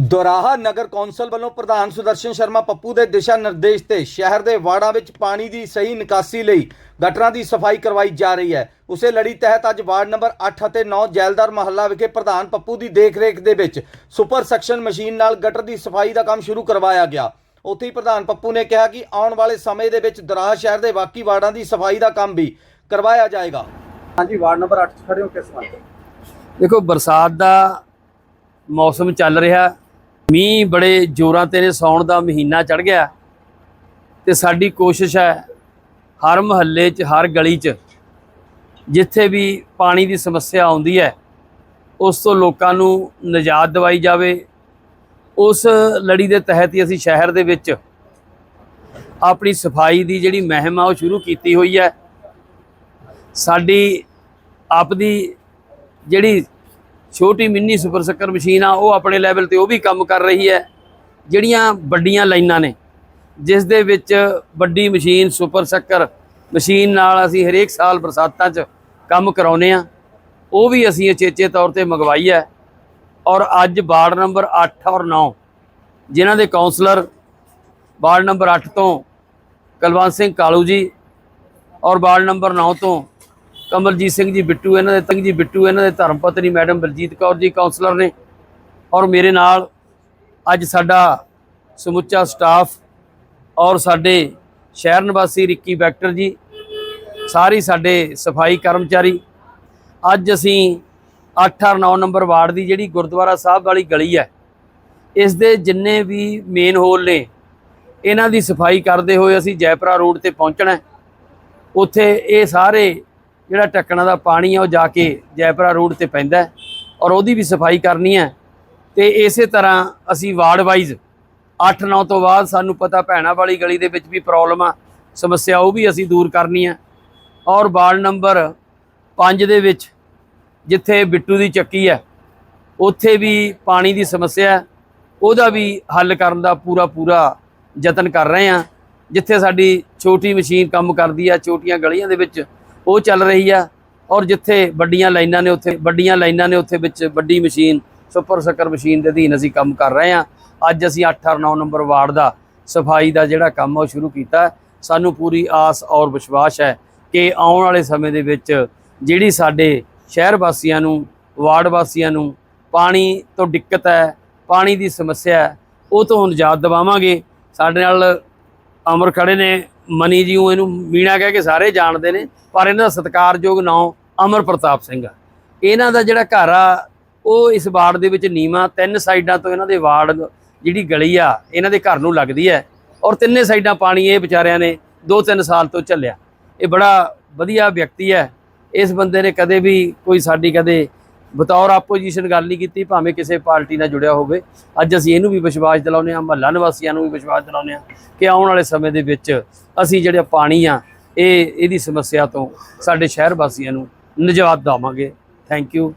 ਦੁਰਾਹਾ ਨਗਰ council ਵੱਲੋਂ ਪ੍ਰਧਾਨ ਸੁਦਰਸ਼ਨ ਸ਼ਰਮਾ ਪੱਪੂ ਦੇ ਦਿਸ਼ਾ ਨਿਰਦੇਸ਼ ਤੇ ਸ਼ਹਿਰ ਦੇ ਵਾਰਡਾਂ ਵਿੱਚ ਪਾਣੀ ਦੀ ਸਹੀ ਨਿਕਾਸੀ ਲਈ ਗਟਰਾਂ ਦੀ ਸਫ਼ਾਈ ਕਰਵਾਈ ਜਾ ਰਹੀ ਹੈ। ਉਸੇ ਲੜੀ ਤਹਿਤ ਅੱਜ ਵਾਰਡ ਨੰਬਰ 8 ਅਤੇ 9 ਜੈਲਦਾਰ ਮਹੱਲਾ ਵਿਖੇ ਪ੍ਰਧਾਨ ਪੱਪੂ ਦੀ ਦੇਖਰੇਖ ਦੇ ਵਿੱਚ ਸੁਪਰ ਸੈਕਸ਼ਨ ਮਸ਼ੀਨ ਨਾਲ ਗਟਰ ਦੀ ਸਫ਼ਾਈ ਦਾ ਕੰਮ ਸ਼ੁਰੂ ਕਰਵਾਇਆ ਗਿਆ। ਉੱਥੇ ਹੀ ਪ੍ਰਧਾਨ ਪੱਪੂ ਨੇ ਕਿਹਾ ਕਿ ਆਉਣ ਵਾਲੇ ਸਮੇਂ ਦੇ ਵਿੱਚ ਦੁਰਾਹਾ ਸ਼ਹਿਰ ਦੇ ਬਾਕੀ ਵਾਰਡਾਂ ਦੀ ਸਫ਼ਾਈ ਦਾ ਕੰਮ ਵੀ ਕਰਵਾਇਆ ਜਾਏਗਾ। ਹਾਂਜੀ ਵਾਰਡ ਨੰਬਰ 8 'ਚ ਖੜੇ ਹੋ ਕਿਸ ਵਾਰ ਦੇਖੋ ਬਰਸਾਤ ਦਾ ਮੌਸਮ ਚੱਲ ਰਿਹਾ। ਮੀਂਹ ਬੜੇ ਜ਼ੋਰਾਂ ਤੇ ਨੇ ਸੌਣ ਦਾ ਮਹੀਨਾ ਚੜ ਗਿਆ। ਤੇ ਸਾਡੀ ਕੋਸ਼ਿਸ਼ ਹੈ ਹਰ ਮਹੱਲੇ 'ਚ, ਹਰ ਗਲੀ 'ਚ, ਜਿੱਥੇ ਵੀ ਪਾਣੀ ਦੀ ਸਮੱਸਿਆ ਆਉਂਦੀ ਹੈ, ਉਸ ਤੋਂ ਲੋਕਾਂ ਨੂੰ ਨਿਜਾਤ ਦਿਵਾਈ ਜਾਵੇ। ਉਸ ਲੜੀ ਦੇ ਤਹਿਤ ਹੀ ਅਸੀਂ ਸ਼ਹਿਰ ਦੇ ਵਿੱਚ ਆਪਣੀ ਸਫ਼ਾਈ ਦੀ ਜਿਹੜੀ ਮਹਿਮ ਆ, ਉਹ ਸ਼ੁਰੂ ਕੀਤੀ ਹੋਈ ਹੈ। ਸਾਡੀ ਆਪਦੀ ਜਿਹੜੀ ਛੋਟੀ ਮਿੰਨੀ ਸੁਪਰ ਸੱਕਰ ਮਸ਼ੀਨ ਆ, ਉਹ ਆਪਣੇ ਲੈਵਲ ਤੇ ਉਹ ਵੀ ਕੰਮ ਕਰ ਰਹੀ ਹੈ। ਜਿਹੜੀਆਂ ਵੱਡੀਆਂ ਲਾਈਨਾਂ ਨੇ, ਜਿਸ ਦੇ ਵਿੱਚ ਵੱਡੀ ਮਸ਼ੀਨ, ਸੁਪਰ ਸੱਕਰ ਮਸ਼ੀਨ ਨਾਲ ਅਸੀਂ ਹਰੇਕ ਸਾਲ ਬਰਸਾਤਾਂ 'ਚ ਕੰਮ ਕਰਾਉਨੇ ਆ ਉਹ ਵੀ ਅਸੀਂ ਅਚੇਚੇ ਤੌਰ ਤੇ ਮੰਗਵਾਈ ਹੈ। ਔਰ ਅੱਜ ਵਾਰਡ ਨੰਬਰ 8 ਔਰ 9 ਜਿਨ੍ਹਾਂ ਦੇ ਕਾਉਂਸਲਰ ਵਾਰਡ ਨੰਬਰ 8 ਤੋਂ ਕੁਲਵੰਤ ਸਿੰਘ ਕਾਲੂ ਜੀ ਔਰ ਵਾਰਡ ਨੰਬਰ 9 ਤੋਂ ਕਮਲਜੀਤ ਸਿੰਘ ਜੀ ਬਿੱਟੂ, ਇਹਨਾਂ ਦੇ ਤੰਗ ਜੀ ਬਿੱਟੂ, ਇਹਨਾਂ ਦੇ ਧਰਮ ਪਤਨੀ ਮੈਡਮ ਬਲਜੀਤ ਕੌਰ ਜੀ ਕਾਉਂਸਲਰ ਨੇ ਔਰ ਮੇਰੇ ਨਾਲ ਅੱਜ ਸਾਡਾ ਸਮੁੱਚਾ ਸਟਾਫ ਔਰ ਸਾਡੇ ਸ਼ਹਿਰ ਨਿਵਾਸੀ ਰਿੱਕੀ ਵੈਕਟਰ ਜੀ, ਸਾਰੀ ਸਾਡੇ ਸਫ਼ਾਈ ਕਰਮਚਾਰੀ। ਅੱਜ ਅਸੀਂ 8 ਔਰ 9 ਨੰਬਰ ਵਾਰਡ ਦੀ ਜਿਹੜੀ ਗੁਰਦੁਆਰਾ ਸਾਹਿਬ ਵਾਲੀ ਗਲੀ ਹੈ, ਇਸ ਦੇ ਜਿੰਨੇ ਵੀ ਮੇਨ ਹੋਲ ਨੇ, ਇਹਨਾਂ ਦੀ ਸਫ਼ਾਈ ਕਰਦੇ ਹੋਏ ਅਸੀਂ ਜੈਪੁਰਾ ਰੋਡ ਤੇ ਪਹੁੰਚਣਾ ਉੱਥੇ ਇਹ ਸਾਰੇ ਜਿਹੜਾ ਟੱਕਣਾ ਦਾ ਪਾਣੀ ਆ ਉਹ ਜਾ ਕੇ ਜੈਪੁਰਾ ਰੋਡ ਤੇ ਪੈਂਦਾ ਔਰ ਉਹਦੀ ਵੀ ਸਫ਼ਾਈ ਕਰਨੀ ਹੈ। ਤੇ ਇਸੇ ਤਰ੍ਹਾਂ ਅਸੀਂ ਵਾਰਡ ਵਾਈਜ਼ 8-9 ਤੋਂ ਬਾਅਦ ਸਾਨੂੰ ਪਤਾ ਭੈਣਾ ਵਾਲੀ ਗਲੀ ਦੇ ਵਿੱਚ ਵੀ ਪ੍ਰੋਬਲਮ ਆ, ਸਮੱਸਿਆ ਉਹ ਵੀ ਅਸੀਂ ਦੂਰ ਕਰਨੀ ਹੈ। ਔਰ ਵਾਰਡ ਨੰਬਰ 5 ਦੇ ਵਿੱਚ ਜਿੱਥੇ ਬਿੱਟੂ ਦੀ ਚੱਕੀ ਹੈ, ਉੱਥੇ ਵੀ ਪਾਣੀ ਦੀ ਸਮੱਸਿਆ ਉਹਦਾ ਵੀ ਹੱਲ ਕਰਨ ਦਾ ਪੂਰਾ ਪੂਰਾ ਯਤਨ ਕਰ ਰਹੇ ਹਾਂ। ਜਿੱਥੇ ਸਾਡੀ ਛੋਟੀ ਮਸ਼ੀਨ ਕੰਮ ਕਰਦੀ ਆ, ਛੋਟੀਆਂ ਗਲੀਆਂ ਦੇ ਵਿੱਚ ਉਹ ਚੱਲ ਰਹੀ ਆ। ਔਰ ਜਿੱਥੇ ਵੱਡੀਆਂ ਲਾਈਨਾਂ ਨੇ ਉੱਥੇ ਵੱਡੀਆਂ ਲਾਈਨਾਂ ਨੇ ਉੱਥੇ ਵਿੱਚ ਵੱਡੀ ਮਸ਼ੀਨ, ਸੁਪਰ ਸੱਕਰ ਮਸ਼ੀਨ ਦੇ ਅਧੀਨ ਅਸੀਂ ਕੰਮ ਕਰ ਰਹੇ ਹਾਂ ਅੱਜ ਅਸੀਂ 8 ਔਰ 9 ਨੰਬਰ ਵਾਰਡ ਦਾ ਸਫ਼ਾਈ ਦਾ ਜਿਹੜਾ ਕੰਮ ਉਹ ਸ਼ੁਰੂ ਕੀਤਾ। ਸਾਨੂੰ ਪੂਰੀ ਆਸ ਔਰ ਵਿਸ਼ਵਾਸ ਹੈ ਕਿ ਆਉਣ ਵਾਲੇ ਸਮੇਂ ਦੇ ਵਿੱਚ ਜਿਹੜੀ ਸਾਡੇ ਸ਼ਹਿਰ ਵਾਸੀਆਂ ਨੂੰ, ਵਾਰਡ ਵਾਸੀਆਂ ਨੂੰ ਪਾਣੀ ਤੋਂ ਦਿੱਕਤ ਹੈ, ਪਾਣੀ ਦੀ ਸਮੱਸਿਆ ਹੈ, ਉਹ ਤੋਂ ਹੁਣ ਯਾਦ ਦਿਵਾਵਾਂਗੇ। ਸਾਡੇ ਨਾਲ ਅਮਰ ਖੜੇ ਨੇ। ਮਨੀ ਜੀ ਇਹਨੂੰ ਮੀਣਾ ਕਹਿ ਕੇ ਸਾਰੇ ਜਾਣਦੇ ਨੇ, ਪਰ ਇਹਨਾਂ ਦਾ ਸਤਿਕਾਰਯੋਗ ਨਾਮ ਅਮਰ ਪ੍ਰਤਾਪ ਸਿੰਘ ਆ। ਇਹਨਾਂ ਦਾ ਜਿਹੜਾ ਘਰ ਆ, ਉਹ ਇਸ ਵਾਰਡ ਦੇ ਵਿੱਚ ਨੀਵਾ, ਤਿੰਨ ਸਾਈਡਾਂ ਤੋਂ ਇਹਨਾਂ ਦੇ ਵਾਰਡ ਜਿਹੜੀ ਗਲੀ ਆ, ਇਹਨਾਂ ਦੇ ਘਰ ਨੂੰ ਲੱਗਦੀ ਹੈ। ਔਰ ਤਿੰਨੇ ਸਾਈਡਾਂ ਪਾਣੀ ਇਹ ਵਿਚਾਰਿਆਂ ਨੇ 2-3 ਸਾਲ ਤੋਂ ਝੱਲਿਆ। ਇਹ ਬੜਾ ਵਧੀਆ ਵਿਅਕਤੀ ਹੈ। ਇਸ ਬੰਦੇ ਨੇ ਕਦੇ ਵੀ ਕੋਈ ਸਾਡੀ ਕਦੇ ਬਤੌਰ ਆਪੋਜੀਸ਼ਨ ਗੱਲ ਨਹੀਂ ਕੀਤੀ, ਭਾਵੇਂ ਕਿਸੇ ਪਾਰਟੀ ਨਾਲ ਜੁੜਿਆ ਹੋਵੇ। ਅੱਜ ਅਸੀਂ ਇਹਨੂੰ ਵੀ ਵਿਸ਼ਵਾਸ ਦਿਲਾਉਂਦੇ ਹਾਂ, ਮਹੱਲਾ ਨਿਵਾਸੀਆਂ ਨੂੰ ਵੀ ਵਿਸ਼ਵਾਸ ਦਿਲਾਉਂਦੇ ਹਾਂ ਕਿ ਆਉਣ ਵਾਲੇ ਸਮੇਂ ਦੇ ਵਿੱਚ ਅਸੀਂ ਜਿਹੜਾ ਪਾਣੀ ਆ, ਇਹ ਇਹਦੀ ਸਮੱਸਿਆ ਤੋਂ ਸਾਡੇ ਸ਼ਹਿਰ ਵਾਸੀਆਂ ਨੂੰ ਨਿਜਾਤ ਦੇਵਾਂਗੇ ਥੈਂਕ ਯੂ